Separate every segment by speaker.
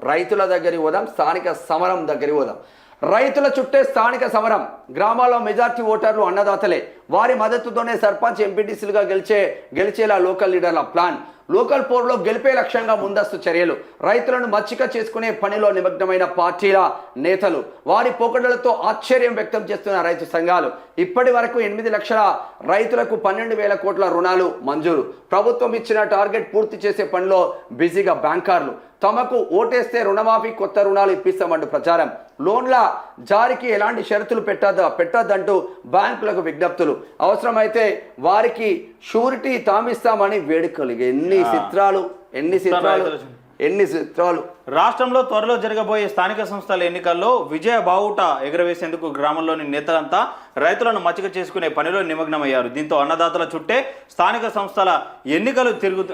Speaker 1: రైతుల దగ్గరికి పోదాం స్థానిక సమరం దగ్గరికి పోదాం. రైతుల చుట్టే స్థానిక సమరం. గ్రామాల్లో మెజార్టీ ఓటర్లు అన్నదాతలే. వారి మద్దతుతోనే సర్పంచ్ ఎంపీటీసీలుగా గెలిచే గెలిచేలా లోకల్ లీడర్ల ప్లాన్. లోకల్ పోర్లో గెలిపే లక్ష్యంగా ముందస్తు చర్యలు. రైతులను మచ్చిక చేసుకునే పనిలో నిమగ్నమైన పార్టీల నేతలు వారి పోకడలతో ఆశ్చర్యం వ్యక్తం చేస్తున్న రైతు సంఘాలు. ఇప్పటి వరకు ఎనిమిది లక్షల రైతులకు పన్నెండు వేల కోట్ల రుణాలు మంజూరు. ప్రభుత్వం ఇచ్చిన టార్గెట్ పూర్తి చేసే పనిలో బిజీగా బ్యాంకర్లు. తమకు ఓటేస్తే రుణమాఫీ కొత్త రుణాలు ఇప్పిస్తామంటూ ప్రచారం. లోన్ల జారీకి ఎలాంటి షరతులు పెట్టద్దా పెట్టద్దంటూ బ్యాంకులకు విజ్ఞప్తులు. అవసరమైతే వారికి షూరిటీ తామిస్తామని వేడుకలు ఎన్ని చిత్రాలు ఎన్ని చిత్రాలు. ఎన్ని చిత్రాలు.
Speaker 2: రాష్ట్రంలో త్వరలో జరగబోయే స్థానిక సంస్థల ఎన్నికల్లో విజయ బావుట ఎగురవేసేందుకు గ్రామంలోని నేతలంతా రైతులను మచ్చిక చేసుకునే పనిలో నిమగ్నమయ్యారు. దీంతో అన్నదాతల చుట్టే స్థానిక సంస్థల ఎన్నికలు తిరుగు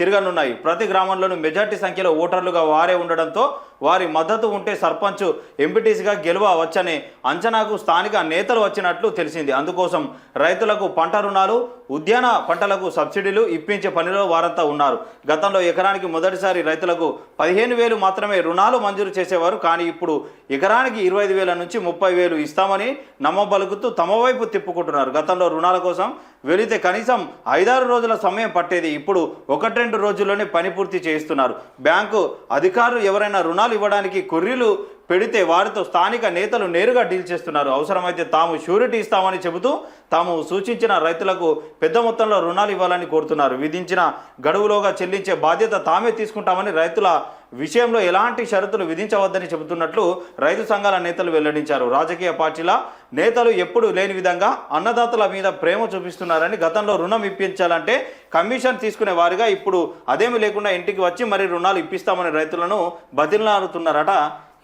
Speaker 2: తిరగనున్నాయి. ప్రతి గ్రామంలోనూ మెజార్టీ సంఖ్యలో ఓటర్లుగా వారే ఉండడంతో వారి మద్దతు ఉంటే సర్పంచ్ ఎంపీటీసీగా గెలవవచ్చనే అంచనాకు స్థానిక నేతలు వచ్చినట్లు తెలిసింది. అందుకోసం రైతులకు పంట రుణాలు ఉద్యాన పంటలకు సబ్సిడీలు ఇప్పించే పనిలో వారంతా ఉన్నారు. గతంలో ఎకరానికి మొదటిసారి రైతులకు పదిహేను వేలు మాత్రమే రుణాలు మంజూరు చేసేవారు. కానీ ఇప్పుడు ఎకరానికి ఇరవై ఐదు వేల నుంచి ముప్పై వేలు ఇస్తామని నమ్మబలుకుతూ తమ వైపు తిప్పుకుంటున్నారు. గతంలో రుణాల కోసం వెళితే కనీసం ఐదారు రోజుల సమయం పట్టేది. ఇప్పుడు ఒకటి రెండు రోజుల్లోనే పని పూర్తి చేయిస్తున్నారు. బ్యాంకు అధికారులు ఎవరైనా రుణాలు ఇవ్వడానికి కొర్రీలు పెడితే వారితో స్థానిక నేతలు నేరుగా డీల్ చేస్తున్నారు. అవసరమైతే తాము షూరిటీ ఇస్తామని చెబుతూ తాము సూచించిన రైతులకు పెద్ద మొత్తంలో రుణాలు ఇవ్వాలని కోరుతున్నారు. విధించిన గడువులోగా చెల్లించే బాధ్యత తామే తీసుకుంటామని రైతుల విషయంలో ఎలాంటి షరతులు విధించవద్దని చెబుతున్నట్లు రైతు సంఘాల నేతలు వెల్లడించారు. రాజకీయ పార్టీల నేతలు ఎప్పుడు లేని విధంగా అన్నదాతల మీద ప్రేమ చూపిస్తున్నారని గతంలో రుణం ఇప్పించాలంటే కమిషన్ తీసుకునే వారిగా ఇప్పుడు అదేమి లేకుండా ఇంటికి వచ్చి మరి రుణాలు ఇప్పిస్తామని రైతులను బదిలాడుతున్నారట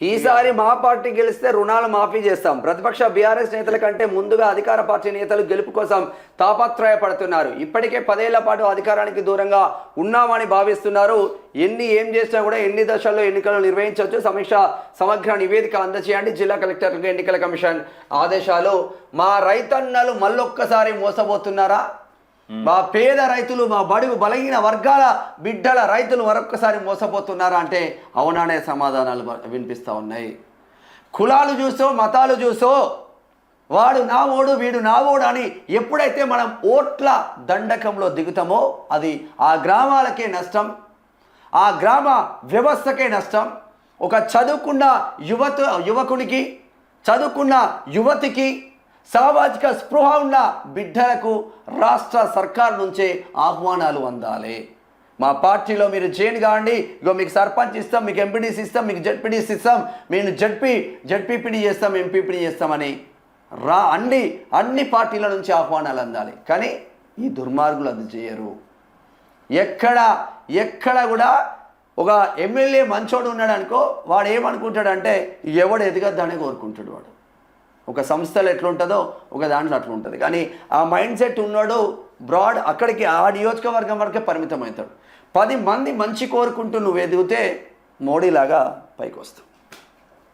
Speaker 1: ఈసారి మా పార్టీ గెలిస్తే రుణాలు మాఫీ చేస్తాం. ప్రతిపక్ష బీఆర్ఎస్ నేతల కంటే ముందుగా అధికార పార్టీ నేతలు గెలుపు కోసం తాపత్రయపడుతున్నారు. ఇప్పటికే పదేళ్ళ పాటు అధికారానికి దూరంగా ఉన్నామని భావిస్తున్నారు. ఎన్ని ఏం చేసినా కూడా ఎన్ని దశల్లో ఎన్నికలు నిర్వహించవచ్చు. సమీక్ష సమగ్ర నివేదిక అందజేయండి జిల్లా కలెక్టర్లకు ఎన్నికల కమిషన్ ఆదేశాలు. మా రైతన్నలు మళ్ళొక్కసారి మోసపోతున్నారా? మా పేద రైతులు మా బడుగు బలహీన వర్గాల బిడ్డల రైతులు మరొక్కసారి మోసపోతున్నారా అంటే అవునానే సమాధానాలు వినిపిస్తూ ఉన్నాయి. కులాలు చూసో మతాలు చూసో వాడు నా ఓడు వీడు నా ఓడు అని ఎప్పుడైతే మనం ఓట్ల దండకంలో దిగుతామో అది ఆ గ్రామాలకే నష్టం ఆ గ్రామ వ్యవస్థకే నష్టం. ఒక చదువుకున్న యువత యువకునికి చదువుకున్న యువతికి సామాజిక స్పృహ ఉన్న బిడ్డలకు రాష్ట్ర సర్కార్ నుంచే ఆహ్వానాలు అందాలి. మా పార్టీలో మీరు చేయండి కావండి ఇగో మీకు సర్పంచ్ ఇస్తాం మీకు ఎంపీడీసీ ఇస్తాం మీకు జడ్పీడీసీ ఇస్తాం మేము జడ్పీ జడ్పీపీడీ చేస్తాం ఎంపీపీడీ చేస్తామని రా అన్ని అన్ని పార్టీల నుంచి ఆహ్వానాలు అందాలి. కానీ ఈ దుర్మార్గులు అది చేయరు. ఎక్కడ ఎక్కడ కూడా ఒక ఎమ్మెల్యే మంచోడు ఉన్నాడు అనుకో వాడు ఏమనుకుంటాడంటే ఎవడు ఎదగద్దని కోరుకుంటాడు వాడు. ఒక సంస్థలో ఎట్లుంటుందో ఒక దాంట్లో అట్లా ఉంటుంది కానీ ఆ మైండ్ సెట్ ఉన్నాడు బ్రాడ్ అక్కడికి ఆ నియోజకవర్గం వరకే పరిమితం అవుతాడు పది మంది మంచి కోరుకుంటూ నువ్వు ఎదిగితే మోడీలాగా పైకి వస్తావు